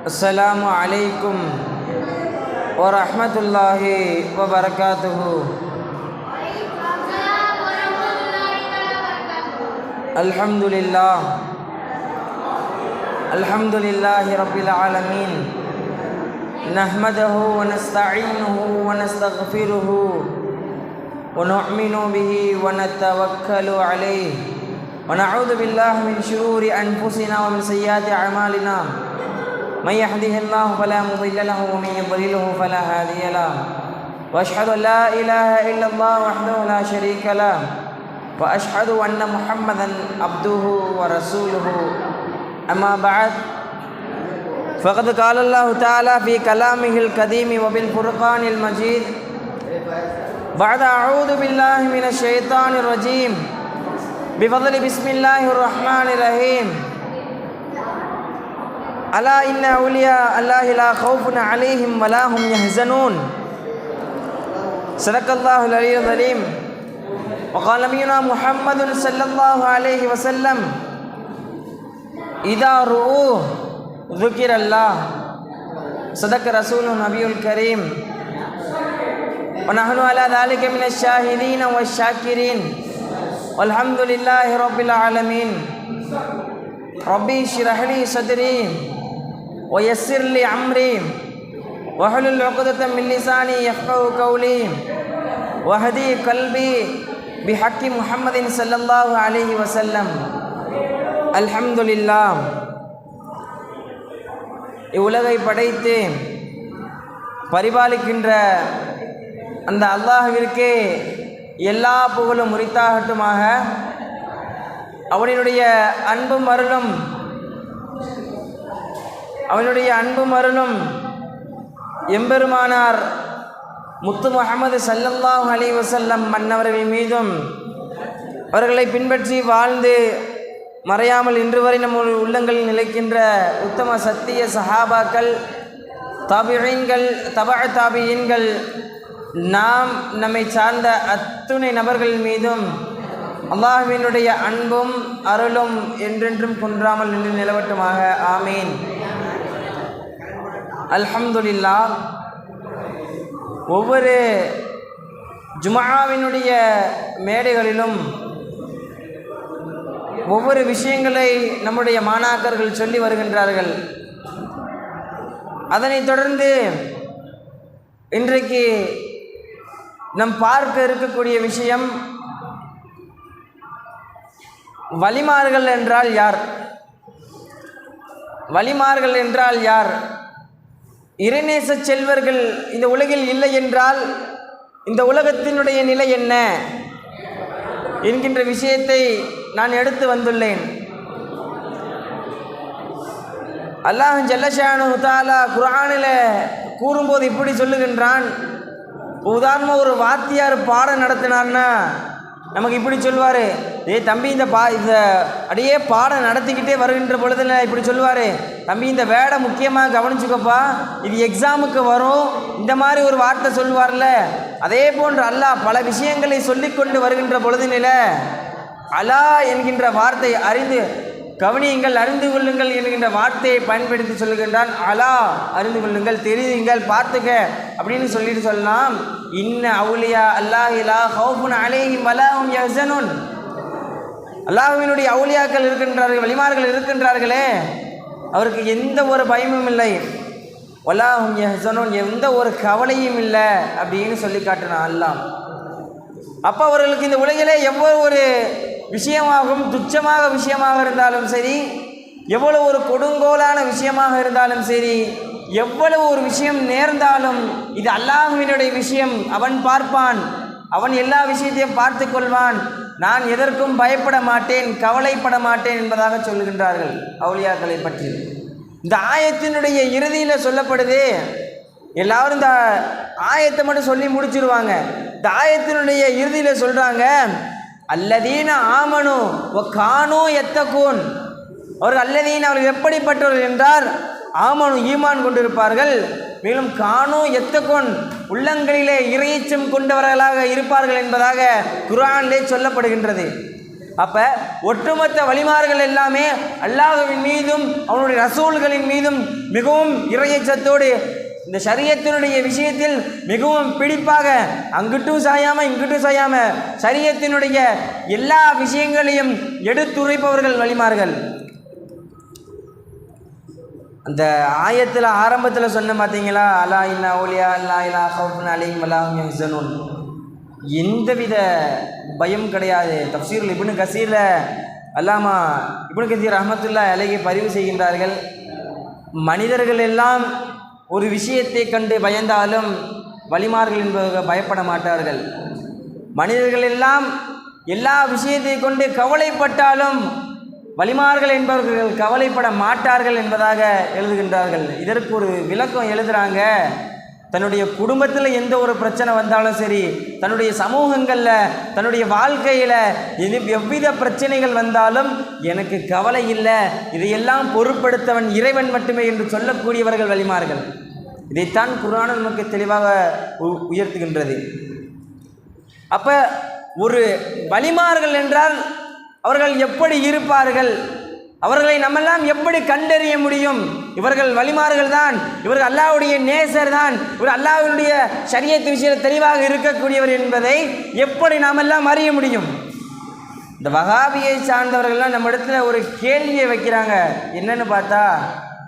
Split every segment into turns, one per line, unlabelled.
السلام عليكم ورحمة الله وبركاته. الحمد لله. الحمد لله رب العالمين. نحمده ونستعينه ونستغفره ونؤمن به ونتوكل عليه. ونعوذ بالله من شرور أنفسنا ومن سيئات أعمالنا. من يهده الله فلا مضل له ومن يضلله فلا هادي له. وأشهد أن لا إله إلا الله وحده لا شريك له. وأشهد أن محمدا عبده ورسوله. أما بعد فقد قال الله تعالى في كلامه القديم وبالفرقان المجيد بعد أعوذ بالله من الشيطان الرجيم. بفضل بسم الله الرحمن الرحيم. ألا إن أولياء الله لا خوف عليهم ولا هم يحزنون. صدق الله العلي العظيم. وقال نبينا محمد صلى الله عليه وسلم إذا رؤوه ذكر الله. صدق رسول النبي الكريم. ونحن على ذلك من الشاهدين والشاكرين. والحمد لله رب العالمين. ربي اشرح لي صدري. ويسر لي امري واحلل عقدة من لساني يفقهوا قولي واهدي قلبي بحق محمد صلى الله عليه وسلم الحمد لله இவ்வுலகை படைத்து பரிபாலிக்கின்ற அந்த அல்லாஹ்விற்கே எல்லா புகழும் முறித்தாகட்டுமாக அவனினுடைய அன்பும் அருளும் அவனுடைய அன்பும் அருளும் எம்பெருமானார் முத்து முகமது சல்லல்லாஹு அலி வசல்லம் மன்னவர்கள் மீதும் அவர்களை பின்பற்றி வாழ்ந்து மறையாமல் இன்று வரை நம் உள்ளங்களில் நிலைக்கின்ற உத்தம சத்திய சஹாபாக்கள் தாபியீன்கள் தபா தாபியன்கள் நாம் நம்மை சார்ந்த அத்துணை நபர்கள் மீதும் அல்லாஹ்வினுடைய அன்பும் அருளும் என்றென்றும் குன்றாமல் நின்று நிலவட்டுமாக. ஆமீன். அல்ஹம்துலில்லா ஒவ்வொரு ஜுமாவினுடைய மேடைகளிலும் ஒவ்வொரு விஷயங்களை நம்முடைய மாணாக்கர்கள் சொல்லி வருகின்றார்கள். அதனைத் தொடர்ந்து இன்றைக்கு நம் பார்க்க இருக்கக்கூடிய விஷயம் வலிமார்கள் என்றால் யார்? வலிமார்கள் என்றால் யார்? இறைநேச செல்வர்கள் இந்த உலகில் இல்லை என்றால் இந்த உலகத்தினுடைய நிலை என்ன? என்கின்ற விஷயத்தை நான் எடுத்து வந்துள்ளேன். அல்லாஹ் ஜல்லஷானு தாலா குரானில் கூறும்போது இப்படி சொல்லுகின்றான் உதாரணமாக ஒரு வாத்தியார் பாடம் நடத்தினார்னா நமக்கு இப்படி சொல்லுவார். ஏ தம்பி இந்த பா இந்த அப்படியே பாடம் நடத்திக்கிட்டே வருகின்ற பொழுதுல இப்படி சொல்லுவார். தம்பி இந்த வேடை முக்கியமாக கவனிச்சுக்கப்பா. இது எக்ஸாமுக்கு வரும். இந்த மாதிரி ஒரு வார்த்தை சொல்லுவார்ல. அதே போன்று அல்லாஹ் பல விஷயங்களை சொல்லிக்கொண்டு வருகின்ற பொழுதுனில அலா என்கின்ற வார்த்தை அறிந்து கவனியுங்கள் அறிந்து கொள்ளுங்கள் என்கின்ற வார்த்தையை பயன்படுத்தி சொல்லுகின்றான். அலா அறிந்து கொள்ளுங்கள் தெரியுங்கள் பார்த்துக்க அப்படின்னு சொல்லிட்டு சொல்லலாம் இன்ன அவுலியா அல்லாஹிலா ஹவுஃபுன் அலேஹிம் வலாஹும் யசனுன் அல்லாஹுவினுடைய அவுலியாக்கள் இருக்கின்றார்கள் வலிமார்கள் இருக்கின்றார்களே. அவருக்கு எந்த ஒரு பயமும் இல்லை. வலாஹும் யஹ்சனுன் எந்த ஒரு கவலையும் இல்லை அப்படின்னு சொல்லி காட்டினான் அல்லாம் அப்போ அவர்களுக்கு இந்த உலகிலே எவ்வளவு ஒரு விஷயமாகவும் துச்சமாக விஷயமாக இருந்தாலும் சரி எவ்வளவு ஒரு கொடுங்கோலான விஷயமாக இருந்தாலும் சரி எவ்வளவு ஒரு விஷயம் நேர்ந்தாலும் இது அல்லாஹுவினுடைய விஷயம். அவன் பார்ப்பான் அவன் எல்லா விஷயத்தையும் பார்த்து கொள்வான். நான் எதற்கும் பயப்பட மாட்டேன் கவலைப்பட மாட்டேன் என்பதாக சொல்லுகின்றார்கள் அவுளியாக்களை பற்றி. இந்த ஆயத்தினுடைய இறுதியில் சொல்லப்படுது எல்லாரும் இந்த ஆயத்தை மட்டும் சொல்லி முடிச்சிருவாங்க. இந்த ஆயத்தினுடைய இறுதியில் சொல்கிறாங்க அல்லதீன ஆமனு ஒ எத்த எத்தக்கூன் அவர்கள் அல்லதீன் அவர்கள் எப்படிப்பட்டவர்கள் என்றார் ஆமனு ஈமான் கொண்டிருப்பார்கள். மேலும் காணும் எத்தகோன் உள்ளங்களிலே இறையச்சம் கொண்டவர்களாக இருப்பார்கள் என்பதாக குரானிலே சொல்லப்படுகின்றது. அப்போ ஒட்டுமொத்த வழிமார்கள் எல்லாமே அல்லாஹுவின் மீதும் அவனுடைய ரசூல்களின் மீதும் மிகவும் இறையச்சத்தோடு இந்த சரியத்தினுடைய விஷயத்தில் மிகவும் பிடிப்பாக அங்கிட்டும் சாயாமல் இங்கிட்டும் சாயாமல் சரியத்தினுடைய எல்லா விஷயங்களையும் எடுத்துரைப்பவர்கள் வழிமார்கள். அந்த ஆயத்தில் ஆரம்பத்தில் சொன்ன பார்த்தீங்களா அலா இல்லா ஓலியா அல்லா இல்லா ஹவுன் அலிம் வலாஹும் யஹ்சனூன். எந்தவித பயம் கிடையாது. தப்சீரில் இப்னு கசீரில் அல்லாமா இப்னு கசீர் அஹமத்துல்லா அலைகி பதிவு செய்கின்றார்கள். மனிதர்கள் எல்லாம் ஒரு விஷயத்தை கண்டு பயந்தாலும் வழிமார்கள் என்பவர்கள் பயப்பட மாட்டார்கள். மனிதர்கள் எல்லாம் எல்லா விஷயத்தை கொண்டு கவலைப்பட்டாலும் வலிமார்கள் என்பவர்கள் கவலைப்பட மாட்டார்கள் என்பதாக எழுதுகின்றார்கள். இதற்கு ஒரு விளக்கம் எழுதுகிறாங்க தன்னுடைய குடும்பத்தில் எந்த ஒரு பிரச்சனை வந்தாலும் சரி தன்னுடைய சமூகங்களில் தன்னுடைய வாழ்க்கையில் எது எவ்வித பிரச்சனைகள் வந்தாலும் எனக்கு கவலை இல்லை இதையெல்லாம் பொருட்படுத்தவன் இறைவன் மட்டுமே என்று சொல்லக்கூடியவர்கள் வழிமார்கள். இதைத்தான் குரான் நமக்கு தெளிவாக உ- உயர்த்துகின்றது. அப்போ ஒரு வழிமார்கள் என்றால் அவர்கள் எப்படி இருப்பார்கள்? அவர்களை நம்மெல்லாம் எப்படி கண்டறிய முடியும்? இவர்கள் வழிமார்கள் தான். இவர்கள் அல்லாவுடைய நேசர் தான். இவர் அல்லாவுடைய சரியத்து விஷயத்தில் தெளிவாக இருக்கக்கூடியவர் என்பதை எப்படி நாமெல்லாம் அறிய முடியும்? இந்த வகாபியை சார்ந்தவர்கள்லாம் நம்ம இடத்துல ஒரு கேள்வியை வைக்கிறாங்க. என்னன்னு பார்த்தா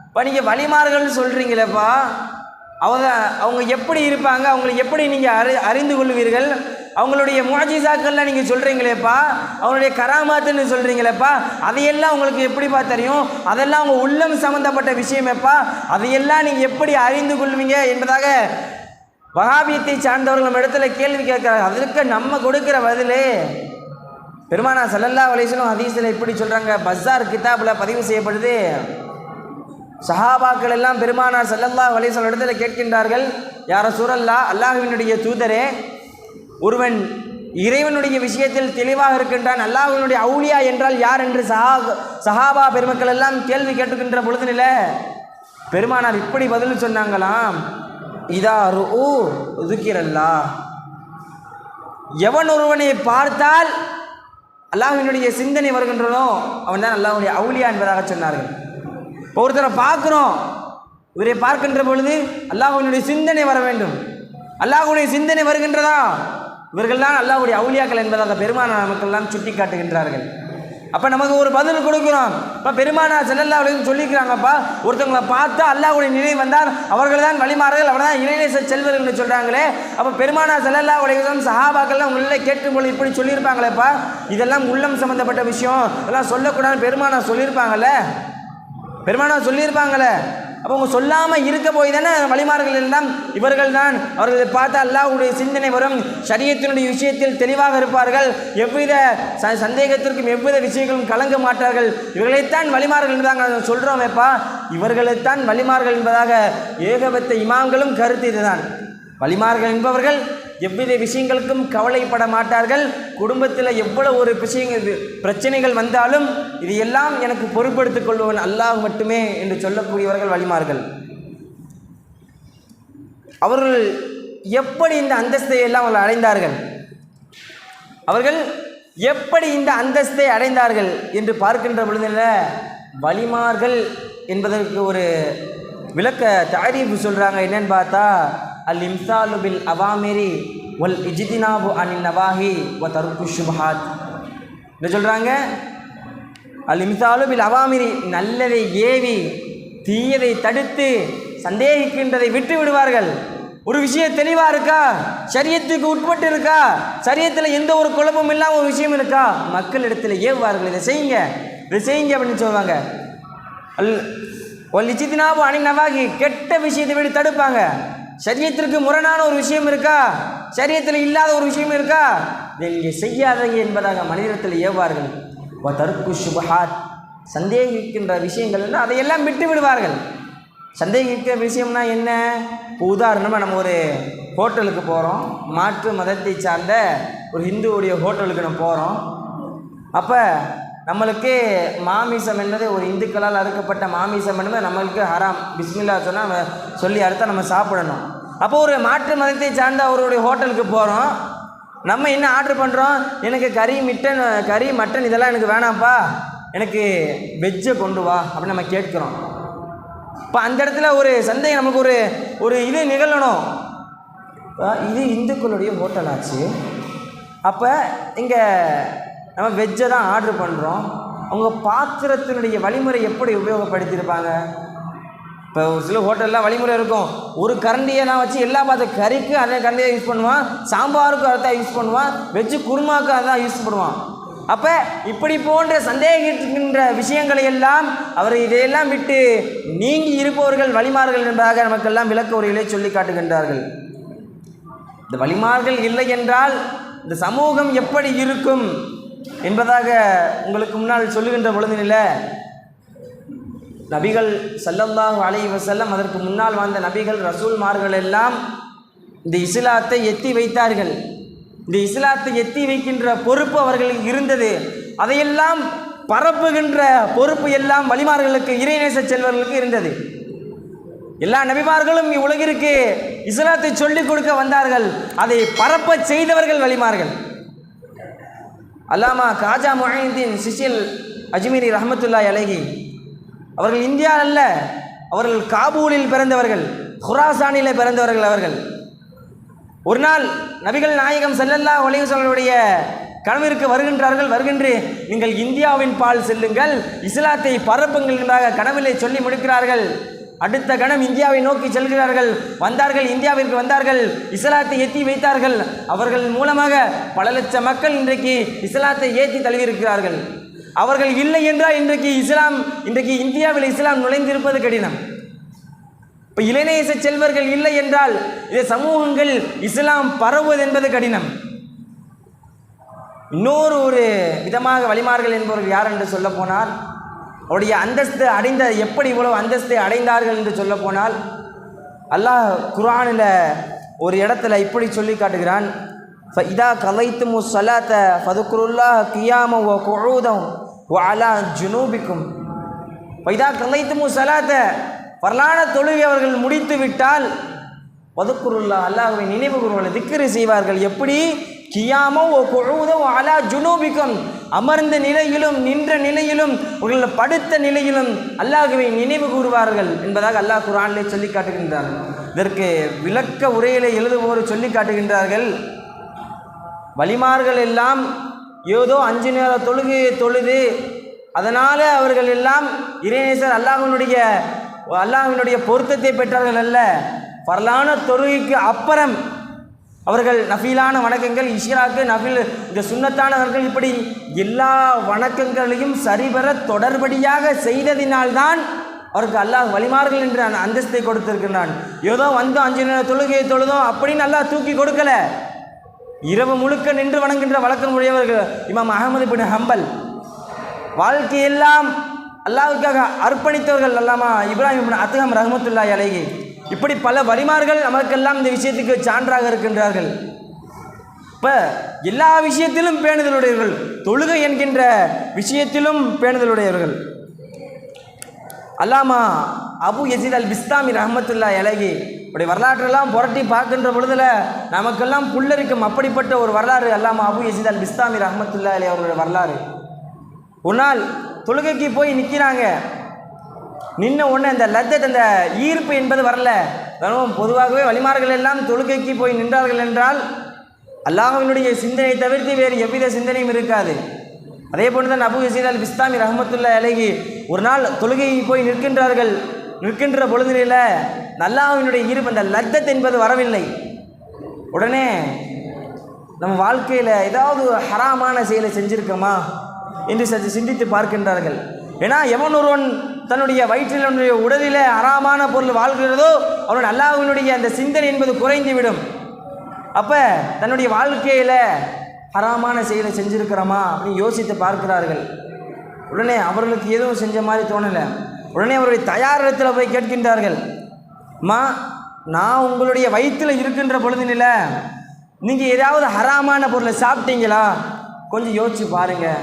இப்போ நீங்கள் வழிமார்கள் சொல்கிறீங்களேப்பா அவங்க அவங்க எப்படி இருப்பாங்க? அவங்களை எப்படி நீங்கள் அறி அறிந்து கொள்வீர்கள்? அவங்களுடைய முஜிசாக்கள்லாம் நீங்கள் சொல்கிறீங்களேப்பா அவங்களுடைய கராமாத்துன்னு சொல்கிறீங்களேப்பா அதையெல்லாம் உங்களுக்கு எப்படிப்பா தெரியும்? அதெல்லாம் அவங்க உள்ளம் சம்மந்தப்பட்ட விஷயமேப்பா அதையெல்லாம் நீங்கள் எப்படி அறிந்து கொள்வீங்க என்பதாக வகாபியத்தை சார்ந்தவர்கள் நம்ம இடத்துல கேள்வி கேட்குறாங்க. அதற்கு நம்ம கொடுக்குற பதிலே பெருமானா சல்லல்லா வலைசலும் ஹதீஸில் எப்படி சொல்கிறாங்க பஸ்ஸார் கிதாபில் பதிவு செய்யப்படுது. சஹாபாக்கள் எல்லாம் பெருமானார் சல்லல்லா வலைசல் இடத்துல கேட்கின்றார்கள் யார சூரல்லா அல்லாஹுவினுடைய தூதரே ஒருவன் இறைவனுடைய விஷயத்தில் தெளிவாக இருக்கின்றான் அல்லாஹனுடைய அவுளியா என்றால் யார் என்று சஹா சஹாபா பெருமக்கள் எல்லாம் கேள்வி கேட்டுக்கின்ற பொழுதுனில பெருமானார் இப்படி பதில் சொன்னாங்களாம்? இதா ஓ ஒதுக்கிறல்லா எவன் ஒருவனை பார்த்தால் அல்லாஹினுடைய சிந்தனை வருகின்றனோ அவன் தான் அல்லாஹுடைய அவுளியா என்பதாக சொன்னார்கள். இப்போ ஒருத்தரை பார்க்குறோம் இவரை பார்க்கின்ற பொழுது அல்லாஹ்வினுடைய சிந்தனை வர வேண்டும். அல்லாஹுடைய சிந்தனை வருகின்றதா? இவர்கள் தான் அவுளியாக்கள் என்பதை அந்த பெருமானா நமக்கெல்லாம் சுட்டி காட்டுகின்றார்கள் அப்போ நமக்கு ஒரு பதில் கொடுக்குறோம். இப்போ பெருமானா செல்லல்லா அப்படின்னு சொல்லிக்கிறாங்கப்பா ஒருத்தவங்களை பார்த்தா அல்லாவுடைய நினைவு வந்தால் அவர்கள் தான் வழிமாறுகள் அவர் தான் இணைநேச செல்வர்கள்னு சொல்கிறாங்களே அப்போ பெருமானா செல்லல்லா உலகம் சஹாபாக்கள்லாம் உங்களில் கேட்கும் இப்படி சொல்லியிருப்பாங்களேப்பா? இதெல்லாம் உள்ளம் சம்மந்தப்பட்ட விஷயம். இதெல்லாம் சொல்லக்கூடாதுன்னு பெருமானா சொல்லியிருப்பாங்கல்ல? பெருமானா சொல்லியிருப்பாங்களே அப்போ அவங்க சொல்லாமல் இருக்க போய் தானே வழிமார்கள் எல்லாம்? இவர்கள் தான் அவர்களை பார்த்து அல்லாஹ்வுடைய சிந்தனை வரும். சரியத்தினுடைய விஷயத்தில் தெளிவாக இருப்பார்கள். எவ்வித ச சந்தேகத்திற்கும் எவ்வித விஷயங்களும் கலங்க மாட்டார்கள். இவர்களைத்தான் வழிமார்கள் என்பதாக சொல்கிறோமேப்பா இவர்களைத்தான் வழிமார்கள் என்பதாக ஏகபத்த இமாம்களும் கருத்து இதுதான். வழிமார்கள் என்பவர்கள் எவ்வித விஷயங்களுக்கும் கவலைப்பட மாட்டார்கள். குடும்பத்தில் எவ்வளவு ஒரு விஷயங்கள் பிரச்சனைகள் வந்தாலும் இது எல்லாம் எனக்கு பொறுப்படுத்திக் கொள்பவன் அல்லாஹ் மட்டுமே என்று சொல்லக்கூடியவர்கள் வழிமார்கள். அவர்கள் எப்படி இந்த அந்தஸ்தை எல்லாம் அவர்கள் அடைந்தார்கள்? அவர்கள் எப்படி இந்த அந்தஸ்தை அடைந்தார்கள் என்று பார்க்கின்ற பொழுதில் வலிமார்கள் என்பதற்கு ஒரு விளக்க தாரீஃபு சொல்கிறாங்க என்னன்னு பார்த்தா அல் இம்சாலு பில் அவாமிரி ஒல் இஜிதினாபு அனின் நவாஹி ஒ தருக்கு சுபஹாத் என்ன சொல்கிறாங்க அல் இம்சாலு பில் அவாமிரி நல்லதை ஏவி தீயதை தடுத்து சந்தேகிக்கின்றதை விட்டு விடுவார்கள். ஒரு விஷயம் தெளிவாக இருக்கா? சரியத்துக்கு உட்பட்டு இருக்கா? சரியத்தில் எந்த ஒரு குழப்பமும் இல்லாமல் ஒரு விஷயம் இருக்கா? மக்களிடத்தில் ஏவுவார்கள். இதை செய்யுங்க. இதை செய்யுங்க அப்படின்னு சொல்லுவாங்க. அல் ஒரு நிச்சயத்தினாபு அணி நவாகி கெட்ட விஷயத்தை விட தடுப்பாங்க. சரியத்திற்கு முரணான ஒரு விஷயம் இருக்கா? சரியத்தில் இல்லாத ஒரு விஷயம் இருக்கா? நீங்கள் செய்யாதீங்க என்பதாக மனிதத்தில் ஏவார்கள் வ தருக்கு சுபஹாத் சந்தேகிக்கின்ற விஷயங்கள்னா எல்லாம் அதையெல்லாம் விட்டு விடுவார்கள். சந்தேகிக்கிற விஷயம்னா என்ன? இப்போ உதாரணமாக நம்ம ஒரு ஹோட்டலுக்கு போகிறோம் மாற்று மதத்தை சார்ந்த ஒரு ஹிந்துவுடைய ஹோட்டலுக்கு நம்ம போகிறோம் அப்போ நம்மளுக்கு மாமிசம் என்பது ஒரு இந்துக்களால் அறுக்கப்பட்ட மாமிசம் என்பது நம்மளுக்கு ஹராம். பிஸ்மில்லா சொன்னால் நம்ம சொல்லி அறுத்தா நம்ம சாப்பிடணும். அப்போ ஒரு மாற்று மதத்தை சார்ந்த அவருடைய ஹோட்டலுக்கு போகிறோம் நம்ம என்ன ஆர்டர் பண்ணுறோம் எனக்கு கறி மிட்டன் கறி மட்டன் இதெல்லாம் எனக்கு வேணாம்ப்பா. எனக்கு வெஜ்ஜை கொண்டு வா அப்படின்னு நம்ம கேட்குறோம். இப்போ அந்த இடத்துல ஒரு சந்தேகம் நமக்கு ஒரு ஒரு இது நிகழணும். இது இந்துக்களுடைய ஹோட்டல் ஆச்சு அப்போ இங்கே நம்ம வெஜ்ஜை தான் ஆர்டர் பண்ணுறோம் அவங்க பாத்திரத்தினுடைய வழிமுறை எப்படி உபயோகப்படுத்தியிருப்பாங்க? இப்போ ஒரு சில ஹோட்டல்லாம் வழிமுறை இருக்கும். ஒரு கரண்டியை நான் வச்சு எல்லா பாத்திரம் கறிக்கு அதே கரண்டியை யூஸ் பண்ணுவான். சாம்பாருக்கும் அதை தான் யூஸ் பண்ணுவான். வெஜ்ஜு குருமாவுக்கும் அதான் யூஸ் பண்ணுவான். அப்போ இப்படி போன்ற சந்தேகிக்கின்ற விஷயங்களை எல்லாம் அவர் இதையெல்லாம் விட்டு நீங்கி இருப்பவர்கள் வழிமார்கள் என்பதாக நமக்கெல்லாம் விளக்க உரையிலே சொல்லி காட்டுகின்றார்கள். இந்த வழிமார்கள் இல்லை என்றால் இந்த சமூகம் எப்படி இருக்கும்? என்பதாக உங்களுக்கு முன்னால் சொல்லுகின்ற பொழுதினில் நபிகள் சல்லல்லாஹு அலைஹி செல்லம் அதற்கு முன்னால் வாழ்ந்த நபிகள் ரசூல்மார்கள் எல்லாம் இந்த இஸ்லாத்தை எத்தி வைத்தார்கள். இந்த இஸ்லாத்தை எத்தி வைக்கின்ற பொறுப்பு அவர்களுக்கு இருந்தது. அதையெல்லாம் பரப்புகின்ற பொறுப்பு எல்லாம் வழிமார்களுக்கு இறைநேச செல்வர்களுக்கு இருந்தது. எல்லா நபிமார்களும் இவ்வுலகிற்கு இஸ்லாத்தை சொல்லிக் கொடுக்க வந்தார்கள். அதை பரப்ப செய்தவர்கள் வழிமார்கள். அல்லாமா காஜா மொஹீதீன் சிஷில் அஜ்மீரி ரஹமத்துல்லாய் அலகி அவர்கள் இந்தியா அல்ல அவர்கள் காபூலில் பிறந்தவர்கள் ஹுராசானில பிறந்தவர்கள் அவர்கள். ஒரு நாள் நபிகள் நாயகம் செல்லல்லா ஒளிவசங்களுடைய கனவிற்கு வருகின்றார்கள் வருகின்றே நீங்கள் இந்தியாவின் பால் செல்லுங்கள் இஸ்லாத்தை பரப்புங்கள் என்பதாக கனவிலே சொல்லி முடிக்கிறார்கள். அடுத்த கணம் இந்தியாவை நோக்கி செல்கிறார்கள். வந்தார்கள் இந்தியாவிற்கு வந்தார்கள். இஸ்லாத்தை ஏற்றி வைத்தார்கள். அவர்கள் மூலமாக பல லட்சம் மக்கள் இன்றைக்கு இஸ்லாத்தை ஏற்றி தழுவியிருக்கிறார்கள். அவர்கள் இல்லை என்றால் இன்றைக்கு இஸ்லாம் இன்றைக்கு இந்தியாவில் இஸ்லாம் நுழைந்திருப்பது கடினம். இப்போ இளைநேச செல்வர்கள் இல்லை என்றால் இந்த சமூகங்கள் இஸ்லாம் பரவுவது என்பது கடினம். இன்னொரு ஒரு விதமாக வழிமார்கள் என்பவர்கள் யார் என்று சொல்ல போனால் அவருடைய அந்தஸ்து அடைந்த எப்படி இவ்வளவு அந்தஸ்தை அடைந்தார்கள் என்று சொல்ல போனால் அல்லாஹ் குரானில் ஒரு இடத்துல இப்படி சொல்லி காட்டுகிறான் இதா கலைத்துமு சலாத்த ஃபதுக்குருல்லா கியாம ஓ குழுதம் ஓ அலா ஜுனூபிக்கும். இதா கலைத்துமு சலாத்த வரலான தொழுகை அவர்கள் முடித்து விட்டால் பதுக்குருல்லா அல்லாஹுவை நினைவு கூறுவார்கள் திக்ரு செய்வார்கள். எப்படி? கியாமோ குழுதோ அலா ஜுனூபிக்கும். அமர்ந்த நிலையிலும் நின்ற நிலையிலும் உங்கள் படுத்த நிலையிலும் அல்லாஹுவை நினைவு கூறுவார்கள் என்பதாக அல்லாஹ் குரானிலே சொல்லி காட்டுகின்றார் இதற்கு விளக்க உரையிலே எழுதுவோர் சொல்லி காட்டுகின்றார்கள். வலிமார்கள் எல்லாம் ஏதோ அஞ்சு நேர தொழுகையை தொழுது அதனால் அவர்கள் எல்லாம் இறைநேசர் அல்லாஹினுடைய அல்லாஹினுடைய பொருத்தத்தை பெற்றார்கள் அல்ல. பரலான தொழுகைக்கு அப்புறம் அவர்கள் நஃபீலான வணக்கங்கள் இஷிராக்கு நஃபில் இந்த சுண்ணத்தானவர்கள் இப்படி எல்லா வணக்கங்களையும் சரிவர தொடர்படியாக செய்ததினால்தான் அவருக்கு அல்லாஹ் வழிமார்கள் என்று நான் அந்தஸ்தை கொடுத்திருக்கிறான் ஏதோ வந்து அஞ்சு நேரம் தொழுகையை தொழுதோம் அப்படின்னு அல்லாஹ் தூக்கி கொடுக்கல. இரவு முழுக்க நின்று வணங்குகின்ற வழக்கம் உடையவர்கள் இமாம் அகமது பின் ஹம்பல். வாழ்க்கையெல்லாம் அல்லாவுக்காக அர்ப்பணித்தவர்கள் அல்லாமா இப்ராஹிம் அத்துகம் ரஹமத்துல்லாய் ரஹமத்துல்லாஹி இப்படி பல வரிமார்கள் நமக்கெல்லாம் இந்த விஷயத்துக்கு சான்றாக இருக்கின்றார்கள். இப்போ எல்லா விஷயத்திலும் பேணுதலுடையவர்கள் தொழுகை என்கின்ற விஷயத்திலும் பேணுதலுடையவர்கள். அல்லாமா அபு யசீத் அல் பிஸ்தாமி ரஹமத்துல்லா இலகி இப்படி வரலாற்றெல்லாம் புரட்டி பார்க்கின்ற பொழுதுல நமக்கெல்லாம் புல்லரிக்கும் அப்படிப்பட்ட ஒரு வரலாறு அல்லாமா அபு யசீத் அல் பிஸ்தாமி ரஹமத்துல்லா அலி அவருடைய வரலாறு. ஒரு நாள் தொழுகைக்கு போய் நிற்கிறாங்க நின்ன உடனே அந்த லத்தத் அந்த ஈர்ப்பு என்பது வரல. வெறும் பொதுவாகவே வழிமார்கள் எல்லாம் தொழுகைக்கு போய் நின்றார்கள் என்றால் அல்லாஹ்வினுடைய சிந்தனை தவிர்த்து வேறு எவ்வித சிந்தனையும் இருக்காது. அதே போன்று தான் அபு யசீத் அல் பிஸ்தாமி ரஹமத்துல்லா அலகி ஒரு நாள் தொழுகையை போய் நிற்கின்றார்கள். நிற்கின்ற பொழுதுநில நல்லாவினுடைய ஈர்ப்பு அந்த லத்தத் என்பது வரவில்லை. உடனே நம்ம வாழ்க்கையில் ஏதாவது ஹராமான செயலை செஞ்சுருக்கோமா? என்று சற்று சிந்தித்து பார்க்கின்றார்கள். ஏன்னா எவன் ஒருவன் தன்னுடைய வயிற்றில் அவனுடைய உடலில் அறாமான பொருள் வாழ்கிறதோ அவனுடைய அல்லாஹினுடைய அந்த சிந்தனை என்பது குறைந்து விடும் அப்போ தன்னுடைய வாழ்க்கையில் ஹராமான செயலை செஞ்சுருக்கிறோமா அப்படின்னு யோசித்து பார்க்கிறார்கள். உடனே அவர்களுக்கு எதுவும் செஞ்ச மாதிரி தோணலை. உடனே அவருடைய தயாரிடத்தில் போய் கேட்கின்றார்கள். மா நான் உங்களுடைய வயிற்றில் இருக்கின்ற பொழுதுனில நீங்கள் ஏதாவது ஹராமான பொருளை சாப்பிட்டீங்களா? கொஞ்சம் யோசிச்சு பாருங்கள்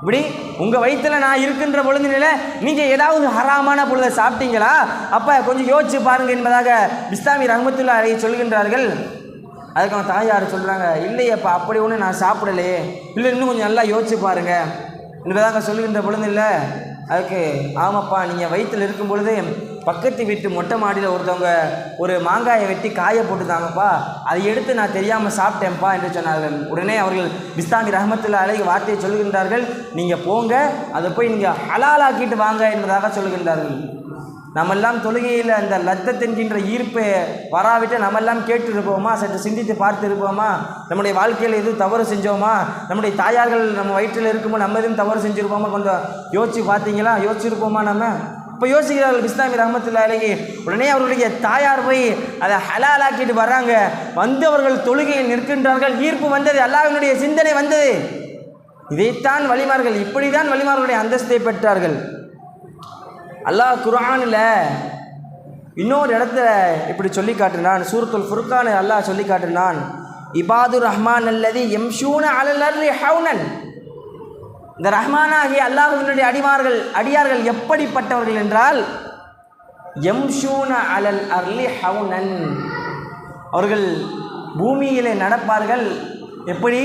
இப்படி உங்கள் வயிற்றில் நான் இருக்கின்ற பொழுதுனில நீங்கள் ஏதாவது ஹராமான பொழுதை சாப்பிட்டீங்களா? அப்போ கொஞ்சம் யோசிச்சு பாருங்கள் என்பதாக பிஸ்தாமி ரஹமத்துல்லா அலை சொல்கின்றார்கள். அதுக்கு அவன் தாயார் சொல்கிறாங்க இல்லையேப்பா அப்படி ஒன்று நான் சாப்பிடலையே. இல்லை இன்னும் கொஞ்சம் நல்லா யோசிச்சு பாருங்க என்பதாக சொல்லுகின்ற பொழுது இல்லை அதுக்கு ஆமாப்பா நீங்கள் வயிற்றில் இருக்கும் பொழுது பக்கத்து வீட்டு மொட்டை மாடியில் ஒருத்தவங்க ஒரு மாங்காயை வெட்டி காய போட்டுருந்தாங்கப்பா அதை எடுத்து நான் தெரியாமல் சாப்பிட்டேன்ப்பா என்று சொன்னார்கள். உடனே அவர்கள் பிஸ்தாமி ரஹமத்துல்லா அழகி வார்த்தையை சொல்லுகின்றார்கள் நீங்கள் போங்க அதை போய் நீங்கள் ஹலாலாக்கிட்டு வாங்க என்பதாக சொல்லுகின்றார்கள் நம்மெல்லாம் தொழுகையில் அந்த லத்தத்தென்கின்ற ஈர்ப்பு ஈர்ப்பை வராவிட்டு நம்மெல்லாம் கேட்டு இருப்போமா சற்று சிந்தித்து பார்த்து இருப்போமா நம்முடைய வாழ்க்கையில் எதுவும் தவறு செஞ்சோமா? நம்முடைய தாயார்கள் நம்ம வயிற்றில் இருக்கும்போது நம்ம எதுவும் தவறு செஞ்சுருப்போமா? கொஞ்சம் யோசிச்சு பார்த்தீங்களா? யோசிச்சிருப்போமா நம்ம? அப்போ யோசிக்கிறார்கள் இஸ்லாமி ரஹமத்துல்லா அலகி உடனே அவர்களுடைய தாயார் போய் அதை ஹலாலாக்கிட்டு வர்றாங்க. வந்தவர்கள் தொழுகையில் நிற்கின்றார்கள். ஈர்ப்பு வந்தது அல்லாவினுடைய சிந்தனை வந்தது. இதைத்தான் வழிமார்கள் இப்படிதான் வழிமார்களுடைய அந்தஸ்தை பெற்றார்கள். அல்லாஹ் குர்ஆனில் இன்னொரு இடத்துல இப்படி சொல்லி காட்டினான். சூரத்துல் ஃபுர்கான் அல்லாஹ் சொல்லி காட்டினான். இபாதுர் ரஹ்மான் அல்லது எம்ஷூன அலல் ஹவுனன். இந்த ரஹ்மானாகிய அல்லாஹுவினுடைய அடிமார்கள் அடியார்கள் எப்படிப்பட்டவர்கள் என்றால் எம்ஷூன அலல் அர்லி ஹவுனன். அவர்கள் பூமியிலே நடப்பார்கள். எப்படி?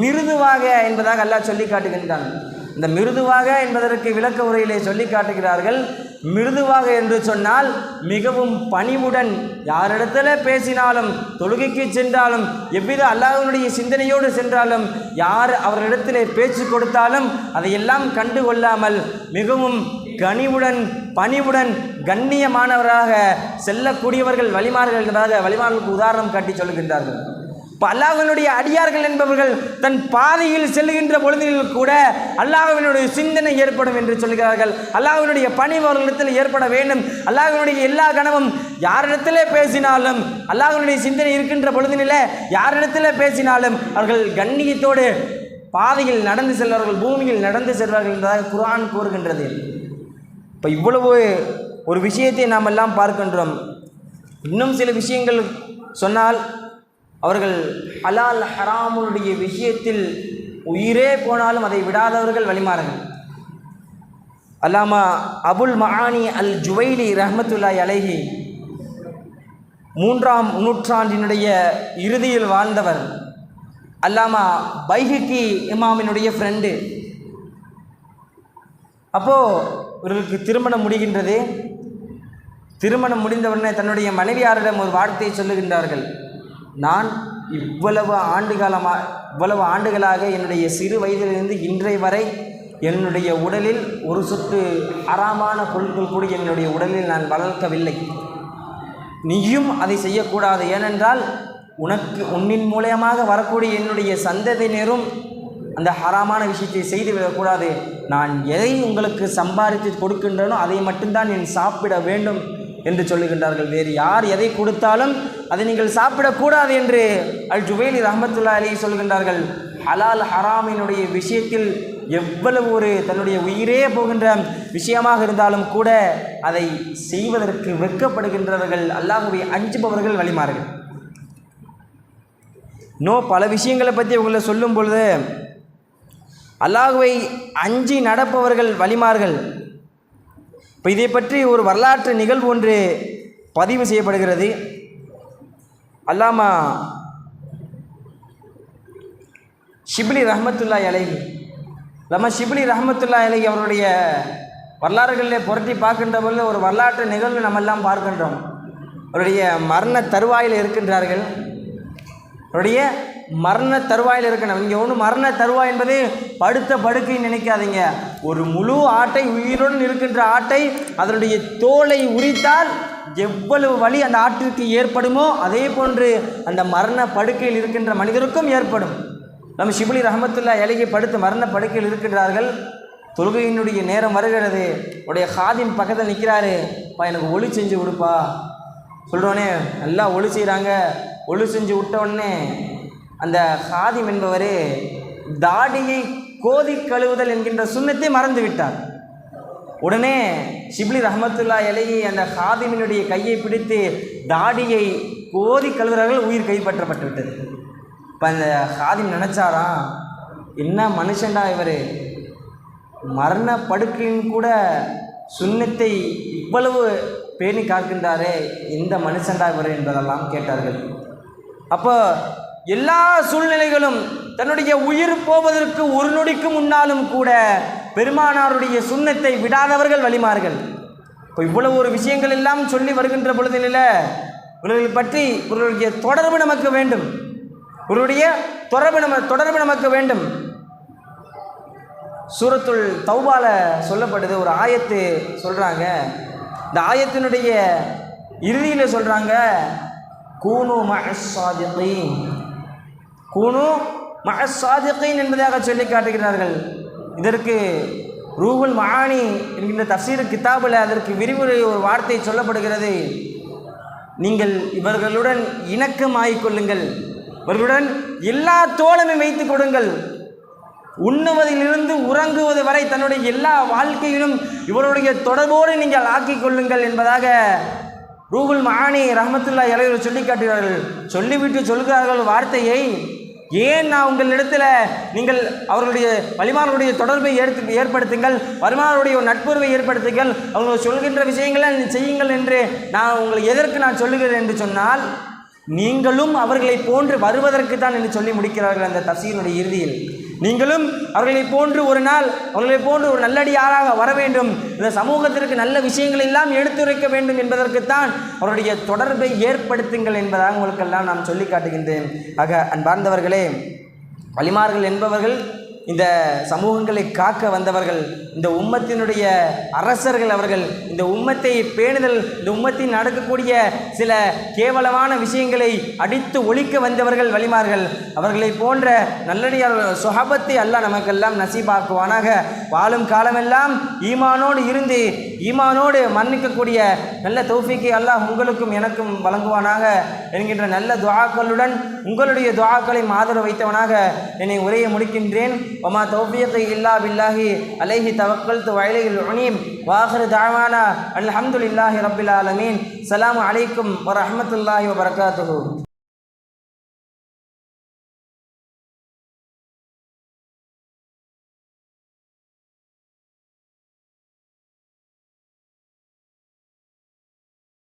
மிருதுவாக என்பதாக அல்லாஹ் சொல்லி காட்டுகின்றான். இந்த மிருதுவாக என்பதற்கு விளக்க உரையிலே சொல்லி காட்டுகிறார்கள் மிருதுவாக என்று சொன்னால் மிகவும் பணிவுடன் யாரிடத்துல பேசினாலும் தொழுகைக்கு சென்றாலும் எவ்வித அல்லாஹ்வினுடைய சிந்தனையோடு சென்றாலும் யார் அவர்களிடத்திலே பேச்சு கொடுத்தாலும் அதையெல்லாம் கண்டு கொள்ளாமல் மிகவும் கனிவுடன் பணிவுடன் கண்ணியமானவராக செல்லக்கூடியவர்கள் வழிமார்கள் என்பதாக வழிமார்களுக்கு உதாரணம் காட்டி சொல்கின்றார்கள் இப்போ அடியார்கள் என்பவர்கள் தன் பாதையில் செல்லுகின்ற பொழுதில் கூட அல்லாஹவினுடைய சிந்தனை ஏற்படும் என்று சொல்கிறார்கள். அல்லாஹினுடைய பணி அவர்களிடத்தில் ஏற்பட வேண்டும். அல்லாஹினுடைய எல்லா கனவும் யாரிடத்திலே பேசினாலும் அல்லாஹ்வினுடைய சிந்தனை இருக்கின்ற பொழுதினில யாரிடத்திலே பேசினாலும் அவர்கள் கண்ணியத்தோடு பாதையில் நடந்து செல்வார்கள் பூமியில் நடந்து செல்வார்கள் என்பதாக குரான் கூறுகின்றது. இப்போ இவ்வளவு ஒரு விஷயத்தை நாம் எல்லாம் பார்க்கின்றோம். இன்னும் சில விஷயங்கள் சொன்னால் அவர்கள் ஹலால் ஹராமுடைய விஷயத்தில் உயிரே போனாலும் அதை விடாதவர்கள் வழிமாறுகள் அல்லாமா அபுல் மஹானி அல் ஜுவைலி ரஹ்மத்துல்லாய் அலைஹி மூன்றாம் நூற்றாண்டினுடைய இறுதியில் வாழ்ந்தவர் அல்லாமா பைஹிக்கி இமாமினுடைய ஃப்ரெண்டு அப்போது இவர்களுக்கு திருமணம் முடிகின்றது. திருமணம் முடிந்தவுடனே தன்னுடைய மனைவியாரிடம் ஒரு வார்த்தையை சொல்லுகின்றார்கள். நான் இவ்வளவு ஆண்டு காலமாக இவ்வளவு ஆண்டுகளாக என்னுடைய சிறு வயதிலிருந்து இன்றைய வரை என்னுடைய உடலில் ஒரு சொட்டு அறாமான பொருட்கள் கூட என்னுடைய உடலில் நான் வளர்க்கவில்லை. நீயும் அதை செய்யக்கூடாது. ஏனென்றால் உனக்கு உன்னின் மூலயமாக வரக்கூடிய என்னுடைய சந்ததியினரும் அந்த ஹராமான விஷயத்தை செய்து விடக்கூடாது. நான் எதை உங்களுக்கு சம்பாதித்து கொடுக்கின்றனோ அதை மட்டும்தான் நீ சாப்பிட வேண்டும். என்று சொல்லுகின்றார்கள். வேறு யார் எதை கொடுத்தாலும் அதை நீங்கள் சாப்பிடக்கூடாது என்று அல் ஜுவேலி ரஹமத்துல்லா அலி சொல்கின்றார்கள். ஹலால் ஹராமினுடைய விஷயத்தில் எவ்வளவு ஒரு தன்னுடைய உயிரே போகின்ற விஷயமாக இருந்தாலும் கூட அதை செய்வதற்கு வெட்கப்படுகின்றவர்கள் அல்லாஹுவை அஞ்சுபவர்கள் வழிமார்கள். இன்னும் பல விஷயங்களை பற்றி உங்களை சொல்லும் பொழுது அல்லாஹுவை அஞ்சி நடப்பவர்கள் வழிமார்கள். இப்போ இதை பற்றி ஒரு வரலாற்று நிகழ்வு ஒன்று பதிவு செய்யப்படுகிறது. அல்லாமா ஷிப்லி ரஹமத்துல்லா அலைஹி. நம்ம ஷிப்லி ரஹமத்துல்லா அலைஹி அவருடைய வரலாறுகளில் புரட்டி பார்க்கின்ற பொழுது ஒரு வரலாற்று நிகழ்வு நம்ம எல்லாம் பார்க்கின்றோம். அவருடைய மரண தருவாயில் இருக்கின்றார்கள். அவருடைய மரண தருவாயில் இருக்கணும். இங்கே ஒன்று மரண தருவாய் என்பது படுத்த படுக்கைன்னு நினைக்காதீங்க. ஒரு முழு ஆட்டை உயிருடன் இருக்கின்ற ஆட்டை அதனுடைய தோலை உரித்தால் எவ்வளவு வலி அந்த ஆட்டிற்கு ஏற்படுமோ அதே போன்று அந்த மரண படுக்கையில் இருக்கின்ற மனிதருக்கும் ஏற்படும். நம்ம ஷிபுலி ரஹமத்துல்லா இலகி படுத்து மரண படுக்கையில் இருக்கின்றார்கள். தொழுகையினுடைய நேரம் வருகிறது. உடைய ஹாதிம் பக்கத்தில் நிற்கிறாரு பா எனக்கு ஒளி செஞ்சு கொடுப்பா. சொல்கிறோன்னே நல்லா ஒளி செய்கிறாங்க ஒழு செஞ்சு விட்ட உடனே அந்த ஹாதிம் என்பவர் தாடியை கோதி கழுவுதல் என்கின்ற சுண்ணத்தை மறந்து விட்டார். உடனே ஷிப்லி ரஹமத்துல்லா இலையை அந்த ஹாதிமினுடைய கையை பிடித்து தாடியை கோதி கழுவுறார்கள் உயிர் கைப்பற்றப்பட்டு விட்டது. இப்போ அந்த ஹாதிம் நினச்சாராம் என்ன மனுஷன்டா இவர்? மரண படுக்கையும் கூட சுண்ணத்தை இவ்வளவு பேணி காக்கின்றாரே இந்த மனுஷன்டா இவர் என்பதெல்லாம் கேட்டார்கள். அப்போ எல்லா சூழ்நிலைகளும் தன்னுடைய உயிர் போவதற்கு ஒரு நொடிக்கு முன்னாலும் கூட பெருமானாருடைய சுண்ணத்தை விடாதவர்கள் வழிமார்கள் இப்போ இவ்வளவு ஒரு விஷயங்கள் எல்லாம் சொல்லி வருகின்ற பொழுதில் இவர்களை பற்றி இவர்களுடைய தொடர்பு நமக்கு வேண்டும். இவருடைய தொடர்பு நம்ம தொடர்பு நமக்கு வேண்டும். சூரத்துல் தௌபால சொல்லப்படுது ஒரு ஆயத்து சொல்கிறாங்க இந்த ஆயத்தினுடைய இறுதியில் சொல்கிறாங்க கூனு மஹசாதிகீன் கூனு மஹசாதிகீன் என்பதாக சொல்லி காட்டுகிறார்கள். இதற்கு ரூகுல் மகானி என்கின்ற தஃசீர் கிதாபில் அதற்கு விரிவுரை ஒரு வார்த்தை சொல்லப்படுகிறது. நீங்கள் இவர்களுடன் இணக்கமாகிக் கொள்ளுங்கள். இவர்களுடன் எல்லா தோழமையும் வைத்துக் கொடுங்கள். உண்ணுவதிலிருந்து உறங்குவது வரை தன்னுடைய எல்லா வாழ்க்கையிலும் இவருடைய தொடர்போடு நீங்கள் ஆக்கிக் கொள்ளுங்கள் என்பதாக ரூகுல் மகானி ரஹமத்துல்லா இளைவர் சொல்லி காட்டுகிறார்கள். சொல்லிவிட்டு சொல்கிறார்கள் வார்த்தையை. ஏன் நான் உங்களிடத்தில் நீங்கள் அவர்களுடைய வலிமார்களுடைய தொடர்பை ஏற்ப ஏற்படுத்துங்கள் வருமானருடைய நட்புறவை ஏற்படுத்துங்கள் அவங்க சொல்கின்ற விஷயங்களை செய்யுங்கள் என்று நான் உங்களை எதற்கு நான் சொல்லுகிறேன் என்று சொன்னால் நீங்களும் அவர்களை போன்று வருவதற்கு தான் என்று சொல்லி முடிக்கிறார்கள் அந்த தசீனுடைய இறுதியில். நீங்களும் அவர்களை போன்று ஒரு நாள் அவர்களை போன்று ஒரு நல்லடியாராக வர வேண்டும். இந்த சமூகத்திற்கு நல்ல விஷயங்கள் எல்லாம் எடுத்துரைக்க வேண்டும் என்பதற்குத்தான் அவருடைய தொடர்பை ஏற்படுத்துங்கள் என்பதாக உங்களுக்கெல்லாம் நான் சொல்லி காட்டுகின்றேன். ஆக அன்பார்ந்தவர்களே வலிமார்கள் என்பவர்கள் இந்த சமூகங்களை காக்க வந்தவர்கள் இந்த உம்மத்தினுடைய அரசர்கள் அவர்கள் இந்த உம்மத்தை பேணுதல் இந்த உம்மத்தில் நடக்கக்கூடிய சில கேவலமான விஷயங்களை அடித்து ஒழிக்க வந்தவர்கள் வலிமார்கள். அவர்களை போன்ற நல்லடியார்கள் சுகபத்தை அல்ல நமக்கெல்லாம் நசீபாக்குவானாக. வாழும் காலமெல்லாம் ஈமானோடு இருந்து ஈமானோடு மன்னிக்கக்கூடிய நல்ல தௌஃபிக்கு அல்லாஹ் உங்களுக்கும் எனக்கும் வழங்குவானாக என்கின்ற நல்ல துவாக்களுடன் உங்களுடைய துவாக்களை ஆதரவு வைத்தவனாக என்னை உரையை முடிக்கின்றேன். ஒமா தௌஃபியத்தை இல்லா பில்லாஹி அலைஹி தவக்கல் து வயலையில் உனீம். வாஹரு தாவானா. அல்ஹம்துல்லாஹி ரபில் ஆலமீன். சலாம் அலைக்கும் வரமத்துல்லாஹி வபர்காத்து